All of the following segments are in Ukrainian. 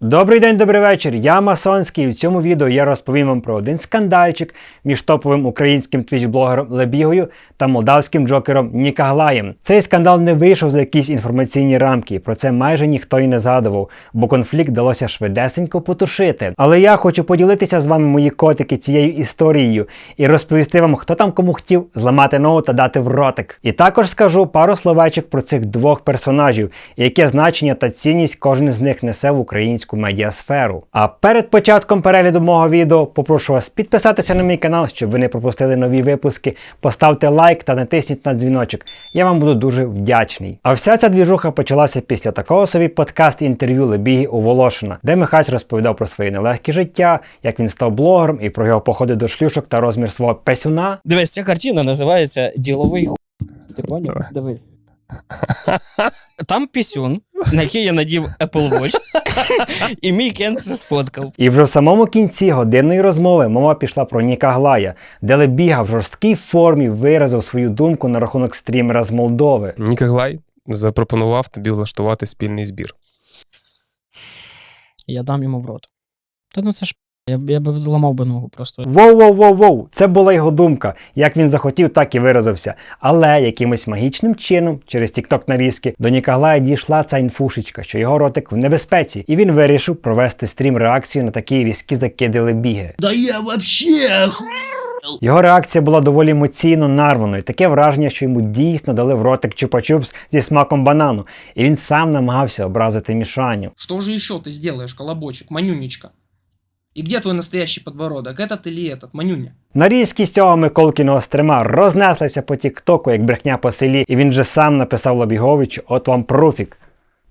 Добрий день, добрий вечір. Я Масонський. В цьому відео я розповім вам про один скандальчик між топовим українським твіч-блогером Лебігою та молдавським джокером Нікаглаєм. Цей скандал не вийшов за якісь інформаційні рамки. Про це майже ніхто й не згадував, бо конфлікт вдалося швидесенько потушити. Але я хочу поділитися з вами, мої котики, цією історією і розповісти вам, хто там кому хотів зламати ногу та дати в ротик. І також скажу пару словечок про цих двох персонажів, яке значення та цінність кожен з них несе в українську медіасферу. А перед початком перегляду мого відео попрошу вас підписатися на мій канал, щоб ви не пропустили нові випуски. Поставте лайк та натисніть на дзвіночок. Я вам буду дуже вдячний. А вся ця двіжуха почалася після такого собі подкаст-інтерв'ю Лебіги у Волошина, де Михась розповідав про своє нелегке життя, як він став блогером і про його походи до шлюшок та розмір свого песюна. Дивись, ця картина називається Діловий ху. Ти поняв? Дивись. Там пісюн, на який я надів Apple Watch, і мій кент це сфоткав. І вже в самому кінці годинної розмови мова пішла про Ніка Глая, де Лебіга в жорсткій формі виразив свою думку на рахунок стрімера з Молдови. Нікоглай запропонував тобі влаштувати спільний збір. Я дам йому в рот. Та ну це ж я, б- я б ламав би ногу просто. Воу-воу-воу-воу, це була його думка. Як він захотів, так і виразився. Але якимось магічним чином, через тікток нарізки, до Ніколая дійшла ця інфушечка, що його ротик в небезпеці, і він вирішив провести стрім реакцію на такі різкі закиди Лебіги. Да я вообще оху... Його реакція була доволі емоційно нарваною. Таке враження, що йому дійсно дали в ротик чупа-чупс зі смаком банану, і він сам намагався образити Мішаню. Что же еще ты сделаешь, колобочек, манюнечка? И где твой настоящий подбородок, этот или этот, манюня? Нарізки з цього Миколкіного стрима рознеслися по тіктоку, як брехня по селі, і він же сам написав Лобіговичу от вам пруфік.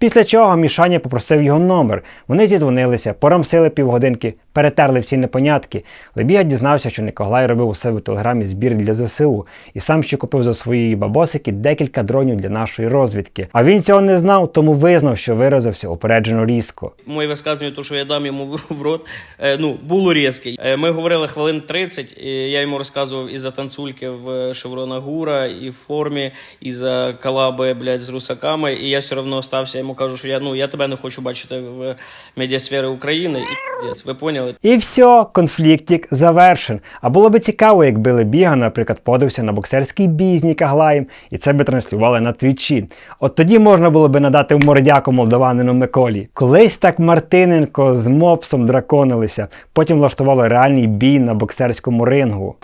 Після чого Мішаня попросив його номер. Вони зізвонилися, порамсили півгодинки, перетерли всі непонятки. Лебіга дізнався, що Николай робив у себе в телеграмі збір для ЗСУ і сам ще купив за свої бабосики декілька дронів для нашої розвідки. А він цього не знав, тому визнав, що виразився упереджено різко. Моє висказування, то, що я дам йому в- рот, е, ну, було різке. Е, Ми говорили хвилин 30, і я йому розказував і за танцульки в Шеврона Гура, і в формі, і за колаби, блядь, з русаками. І я все одно остався, йому кажу, що я, ну, я тебе не хочу бачити в медіасфері України. І ви поняли? І все, конфліктик завершен. А було би цікаво, якби Лебіга, наприклад, подався на боксерський бій з Нікаглаєм, і це би транслювали на твічі. От тоді можна було би надати в мордяку молдаванину Миколі. Колись так Мартиненко з мопсом драконилися, потім влаштували реальний бій на боксерському рингу.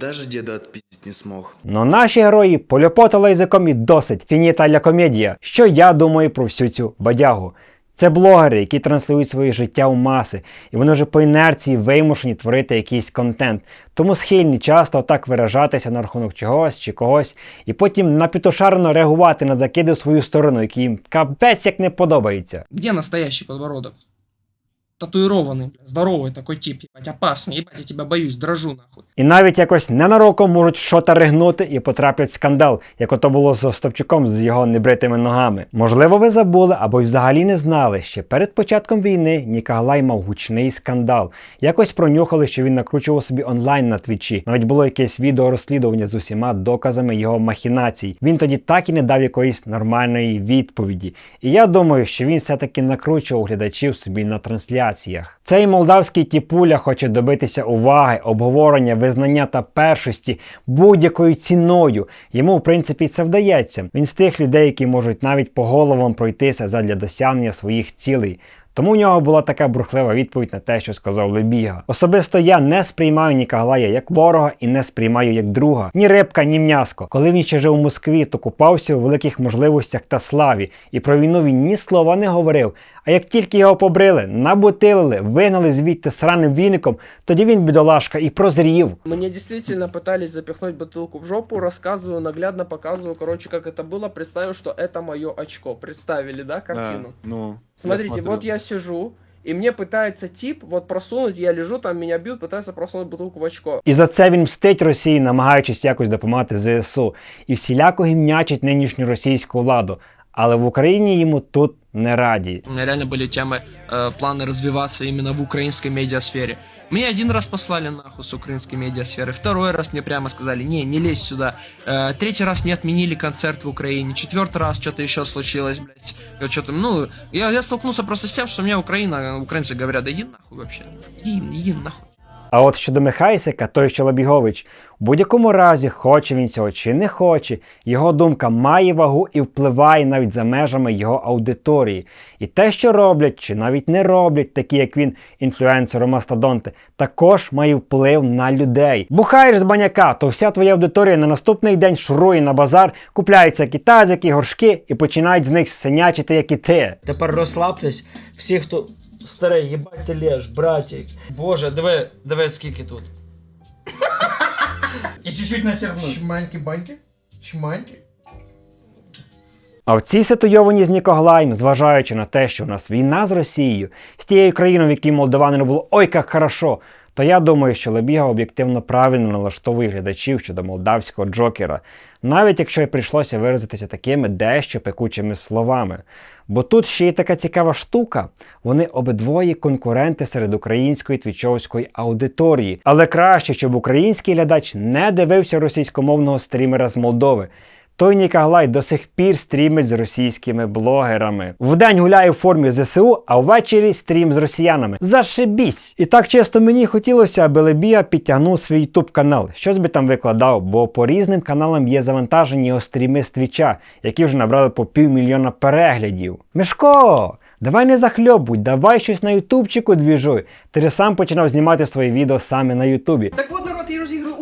Даже деда отпиздить не смог. Но наші герої поляпотали язиком і досить фініта ля комедія. Що я думаю про всю цю бадягу? Це блогери, які транслюють своє життя у маси, і вони вже по інерції вимушені творити якийсь контент. Тому схильні часто так виражатися на рахунок чогось чи когось, і потім напітошарено реагувати на закиди в свою сторону, які їм капець як не подобається. Где настоящий подбородок? Татуированный, бля, здоровый такой тип, ебать, опасный, ебать, я тебя боюсь, дрожу нахуй. І навіть якось ненароком можуть що-то ригнути і потраплять в скандал, як ото було з Остапчуком з його небритими ногами. Можливо, ви забули або й взагалі не знали, що перед початком війни Ніколай мав гучний скандал. Якось пронюхали, що він накручував собі онлайн на твічі. Навіть було якесь відео розслідування з усіма доказами його махінацій. Він тоді так і не дав якоїсь нормальної відповіді. І я думаю, що він все-таки накручував глядачів собі на трансляціях. Цей молдавський тіпуля хоче добитися уваги, обговорення, визнання та першості будь-якою ціною. Йому, в принципі, це вдається. Він з тих людей, які можуть навіть по головам пройтися задля досягнення своїх цілей. Тому в нього була така бурхлива відповідь на те, що сказав Лебіга. Особисто я не сприймаю Ніколая як ворога і не сприймаю як друга. Ні рибка, ні м'яско. Коли він ще жив у Москві, то купався у великих можливостях та славі, і про війну він ні слова не говорив. А як тільки його побрили, набутилили, вигнали звідти сраним віником, тоді він, бідолашка, і прозрів. Мне действительно пытались запихнуть бутылку в жопу, рассказываю, наглядно показываю, короче, как это было, представил, что это мое очко. Представили, да, картину? ну, Смотрите, смотрю. вот я сижу, и мне пытается тип вот просунуть, я лежу, там меня бьют, пытается просунуть бутылку в очко. І за це він мстить Росії, намагаючись якось допомагати ЗСУ, і всіляко гімнячить нинішню російську владу. але в Україні йому тут не раді. У меня реально были темы, э, планы развиваться именно в украинской медиасфере. Мне один раз послали нахуй с украинской медиасферы, второй раз мне прямо сказали, не, не лезь сюда. Э, третий раз мне отменили концерт в Украине, четвертый раз что-то еще случилось, блядь. Что-то, ну, я, я столкнулся просто с тем, что мне Украина, украинцы говорят, да иди нахуй вообще, иди, иди нахуй. А от щодо Михайсика, той що Лобігович, у будь-якому разі, хоче він цього чи не хоче, його думка має вагу і впливає навіть за межами його аудиторії. І те, що роблять, чи навіть не роблять, такі як він, інфлюенсери мастодонти, також має вплив на людей. Бухаєш з баняка, то вся твоя аудиторія на наступний день шурує на базар, купляються китазики, горшки і починають з них синячити, як і ти. Тепер розслабтесь. Всі, хто старий, їбать ти лєш, братик. Боже, диви, диви, скільки тут. І чуть-чуть насірнуть. Чманьки-баньки? Чманьки? А в цій ситуйовані з Нікоглаєм, зважаючи на те, що в нас війна з Росією, з тією країною, в якій молдавани не було ой як хорошо, то я думаю, що Лебіга об'єктивно правильно налаштовує глядачів щодо молдавського джокера, навіть якщо й прийшлося виразитися такими дещо пекучими словами. Бо тут ще й така цікава штука. Вони обидвоє конкуренти серед української твічовської аудиторії. Але краще, щоб український глядач не дивився російськомовного стрімера з Молдови. Той Нікаглай до сих пір стрімить з російськими блогерами. Вдень гуляє в формі ЗСУ, а ввечері стрім з росіянами. Зашибісь! І так чесно мені хотілося, аби Лебія підтягнув свій YouTube канал, щось би там викладав, бо по різним каналам є завантажені його стріми з твіча, які вже набрали по півмільйона переглядів. Мишко! Давай не захльобуй, давай щось на ютубчику двіжуй. Ти ж сам починав знімати свої відео саме на Ютубі. Так розіграю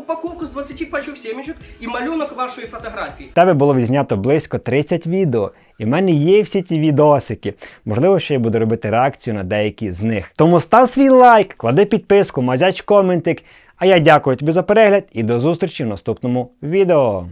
упаковку з 20 пачок сімечок і малюнок вашої фотографії. Тебе було відзнято близько 30 відео, і в мене є всі ті відосики. Можливо, ще я буду робити реакцію на деякі з них. Тому став свій лайк, клади підписку, мазяч коментик. А я дякую тобі за перегляд і до зустрічі в наступному відео.